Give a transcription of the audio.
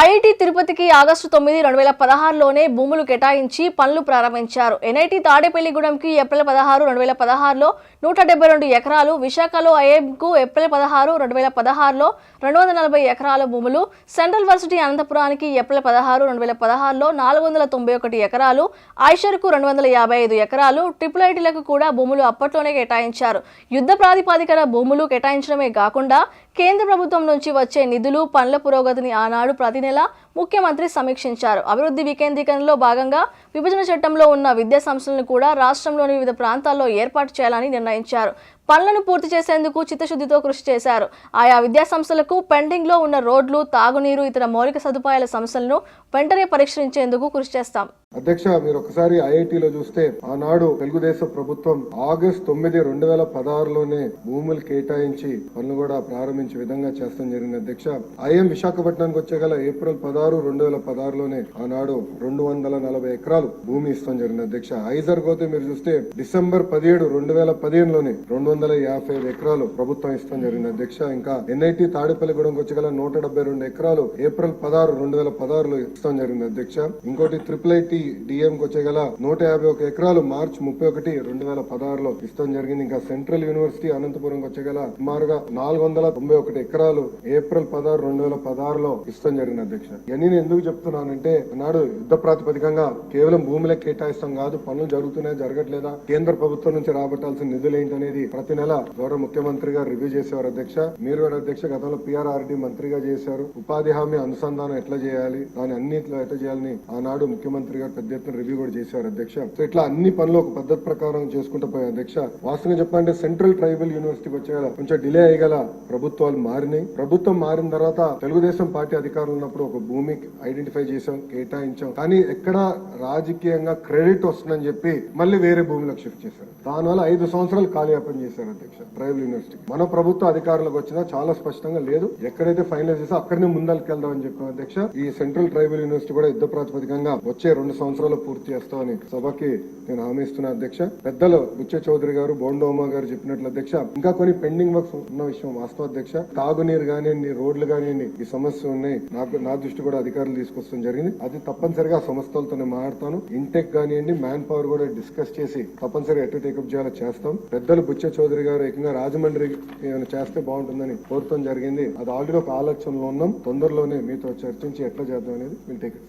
IIT తిరుపతికి August తొమ్మిది రెండు వేల పదహారులోనే భూములు కేటాయించి పనులు ప్రారంభించారు. ఎన్ఐటి తాడేపల్లిగూడెంకి ఏప్రిల్ పదహారు రెండు వేల పదహారులో నూట డెబ్బై రెండు ఎకరాలు విశాఖలో ఐఐఎంకు ఏప్రిల్ పదహారు రెండు వేల పదహారులో రెండు వందల నలభై ఎకరాల భూములు సెంట్రల్ వర్సిటీ అనంతపురానికి ఏప్రిల్ పదహారు రెండు వేల పదహారులో నాలుగు వందల తొంభై ఒకటి ఎకరాలు ఐషర్కు రెండు వందల యాభై ఐదు ఎకరాలు ట్రిపుల్ ఐటీలకు కూడా భూములు అప్పట్లోనే కేటాయించారు. యుద్ధ ప్రాతిపాదికన భూములు కేటాయించడమే కాకుండా కేంద్ర ప్రభుత్వం నుంచి వచ్చే నిధులు పనుల పురోగతిని ఆనాడు ప్రతి నెల ముఖ్యమంత్రి సమీక్షించారు. అభివృద్ధి వికేంద్రీకరణలో భాగంగా విభజన చట్టంలో ఉన్న విద్యా సంస్థలను కూడా రాష్ట్రంలోని వివిధ ప్రాంతాల్లో ఏర్పాటు చేయాలని నిర్ణయించారు. పనులను పూర్తి చేసేందుకు చిత్తశుద్ధితో కృషి చేశారు. ఆయా విద్యా సంస్థలకు పెండింగ్లో ఉన్న రోడ్లు తాగునీరు ఇతర మౌలిక సదుపాయాల సమస్యలను వెంటనే పరిష్కరించేందుకు కృషి చేస్తాం. అధ్యక్ష మీరు ఒకసారి ఐఐటిలో చూస్తే ఆనాడు తెలుగుదేశం ప్రభుత్వం ఆగస్ట్ తొమ్మిది రెండు వేల పదహారులోనే భూములు కేటాయించి పనులు కూడా ప్రారంభించే విధంగా చేస్తాం జరిగింది. అధ్యక్ష ఐఎం విశాఖపట్నానికి వచ్చేగల ఏప్రిల్ పదహారు రెండు వేల పదహారులోనే ఆనాడు రెండు వందల నలభై ఎకరాలు భూమి ఇస్తాం జరిగింది. అధ్యక్ష ఐజర్ పోతే మీరు చూస్తే డిసెంబర్ పదిహేడు రెండు వేల పదిహేనులోనే రెండు వందల యాభై ఐదు ఎకరాలు ప్రభుత్వం ఇస్తాం జరిగింది. అధ్యక్ష ఇంకా ఎన్ఐటి తాడేపల్లిగూడెంకి వచ్చేగల నూట డెబ్బై రెండు ఎకరాలు ఏప్రిల్ పదహారు రెండు వేల పదహారులో ఇస్తాం జరిగింది. అధ్యక్ష ఇంకోటి ట్రిపుల్ ఐటి డిఎం కి వచ్చేగల నూట యాభై ఒక ఎకరాలు మార్చి ముప్పై ఒకటి రెండు వేల పదహారులో ఇస్తాం జరిగింది. ఇంకా సెంట్రల్ యూనివర్సిటీ అనంతపురం వచ్చేగల సుమారుగా నాలుగు వందల తొంభై ఒకటి ఎకరాలు ఏప్రిల్ పదహారు రెండు వేల పదహారులో ఇస్తాం జరిగింది. అధ్యక్ష ఇవన్నీ నేను ఎందుకు చెప్తున్నానంటే నాడు యుద్ధ ప్రాతిపదికంగా కేవలం భూములకు కేటాయిస్తాం కాదు పనులు జరుగుతున్నాయి జరగట్లేదా? కేంద్ర ప్రభుత్వం నుంచి రాబట్టాల్సిన నిధులు ఏంటనేది ప్రతి నెల గౌరవ ముఖ్యమంత్రి గారు రివ్యూ చేసేవారు అధ్యక్ష. మీరు అధ్యక్ష గతంలో పిఆర్ఆర్డి మంత్రిగా చేశారు. ఉపాధి హామీ అనుసంధానం ఎట్లా చేయాలి? దాని అన్నిట్లో ఎట్లా చేయాలని ఆనాడు ముఖ్యమంత్రి గారు పెద్ద ఎత్తున రివ్యూ కూడా చేసేవారు అధ్యక్ష. సో ఇట్లా అన్ని పనులు ఒక పద్ధతి ప్రకారం చేసుకుంటూ పోయే అధ్యక్ష. వాస్తవంగా చెప్పాలంటే సెంట్రల్ ట్రైబల్ యూనివర్సిటీకి వచ్చేగల కొంచెం డిలే అయ్యగల ప్రభుత్వాలు మారినాయి. ప్రభుత్వం మారిన తర్వాత తెలుగుదేశం పార్టీ అధికారులు ఉన్నప్పుడు ఒక భూమి ఐడెంటిఫై చేసాం కేటాయించాం. కానీ ఎక్కడ రాజకీయంగా క్రెడిట్ వస్తుందని చెప్పి మళ్ళీ వేరే భూమిలోకి షిఫ్ట్ చేశారు. దానివల్ల ఐదు సంవత్సరాలు కాలయాపన చేశారు అధ్యక్ష ట్రైబల్ యూనివర్సిటీ మన ప్రభుత్వ అధికారులకు వచ్చినా చాలా స్పష్టంగా లేదు. ఎక్కడైతే ఫైనల్ చేసా అక్కడనే ముందరికి వెళ్దాం అని చెప్పాం అధ్యక్ష. ఈ సెంట్రల్ ట్రైబల్ యూనివర్సిటీ కూడా యుద్ధ ప్రాతిపదికంగా వచ్చే రెండు సంవత్సరాలు పూర్తి చేస్తామని సభకి నేను హామీ ఇస్తున్నా అధ్యక్ష. పెద్దలు బుచ్చ చౌదరి గారు బోండోమా గారు చెప్పినట్లు అధ్యక్ష. ఇంకా కొన్ని పెండింగ్ వర్క్స్ ఉన్న విషయం వాస్తవ అధ్యక్ష. తాగునీరు కానివ్వండి రోడ్లు కానివ్వండి ఈ సమస్య ఉన్నాయి. నాకు నా దృష్టి కూడా అధికారులు తీసుకొస్తాం జరిగింది. అది తప్పనిసరిగా సంస్థలతోనే మాట్లాడతాను. ఇంటెక్ కానివ్వండి మ్యాన్ పవర్ కూడా డిస్కస్ చేసి తప్పనిసరిగా ఎటు టేకప్ చేయాలో చేస్తాం. పెద్దలు బుచ్చ చౌదరి గారు ఏకంగా రాజమండ్రి ఏమైనా చేస్తే బాగుంటుందని కోరుతాం జరిగింది. అది ఆల్రెడీ ఒక ఆలోచనలో ఉన్నాం. తొందరలోనే మీతో చర్చించి ఎట్లా చేద్దాం అనేది విల్ టేక్